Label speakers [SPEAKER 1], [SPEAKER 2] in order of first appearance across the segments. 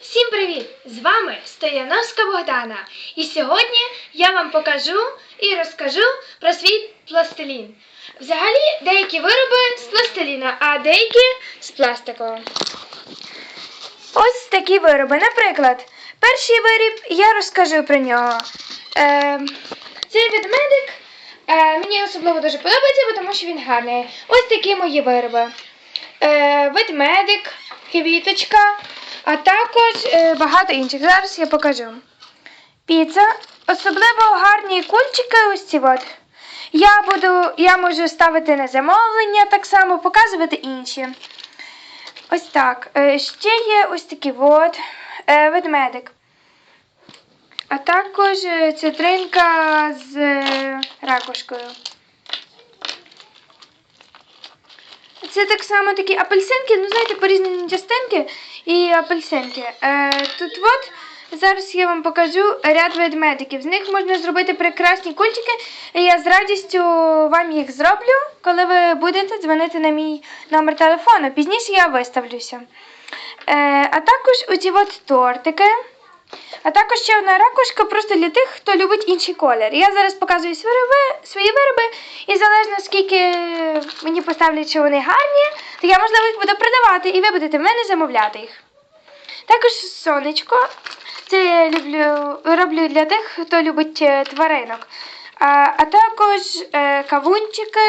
[SPEAKER 1] Всім привіт! З вами Стояновська Богдана. І сьогодні я вам покажу і розкажу про свій пластилін. Взагалі, деякі вироби з пластиліна, а деякі з пластику. Ось такі вироби. Наприклад, перший виріб я розкажу про нього. Е, цей ведмедик е, мені особливо дуже подобається, тому що він гарний. Ось такі мої вироби. Е, ведмедик, квіточка, а також е, багато інших. Зараз я покажу. Піца. Особливо гарні кульчики ось ці от. Я буду, я можу ставити на замовлення, так само показувати інші. Ось так. Е, Ще є ось такий от е, ведмедик. А також цитринка з ракушкою. Це так само такі апельсинки, ну знаєте, порізані частинки і апельсинки. Е, тут от зараз я вам покажу ряд ведмедиків. З них можна зробити прекрасні кульчики. І я з радістю вам їх зроблю, коли ви будете дзвонити на мій номер телефону. Пізніше я виставлюся. Е, а також оці от тортики. А також ще одна ракушка просто для тих, хто любить інший колір. Я зараз показую свої вироби, і залежно скільки мені поставлять, що вони гарні, то я, можливо, їх буду продавати, і ви будете в мене замовляти їх. Також сонечко. Це я люблю, роблю для тих, хто любить е, тваринок. А, а також е, кавунчики,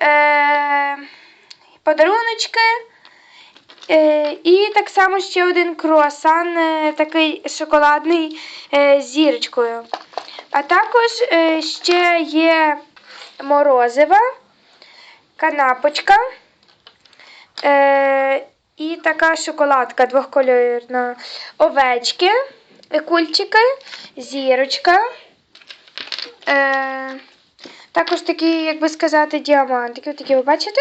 [SPEAKER 1] е, подаруночки. Е, і так само ще один круасан, е, такий шоколадний е, з зірочкою. А також ще є морозива, канапочка і така шоколадка двохкольорна, овечки, кульчики, зірочка. Також такі, як би сказати, діамантики. Такі ви бачите?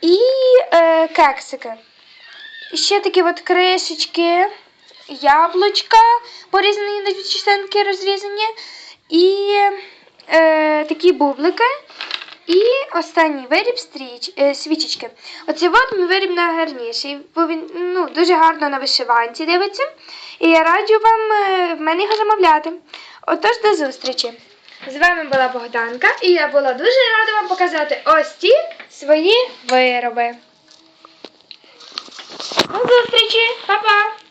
[SPEAKER 1] І кексики. Ще такі от кришечки, яблучка, порізані на частинки розрізані, і е, такі бублики. І останній виріб стріч, е, свічечки. Оцей от мій виріб найгарніший, бо він ну, дуже гарно на вишиванці дивиться. І я раджу вам е, в мене його замовляти. Отож, до зустрічі! З вами була Богданка, і я була дуже рада вам показати ось ці свої вироби. До зустрічі, Па-па!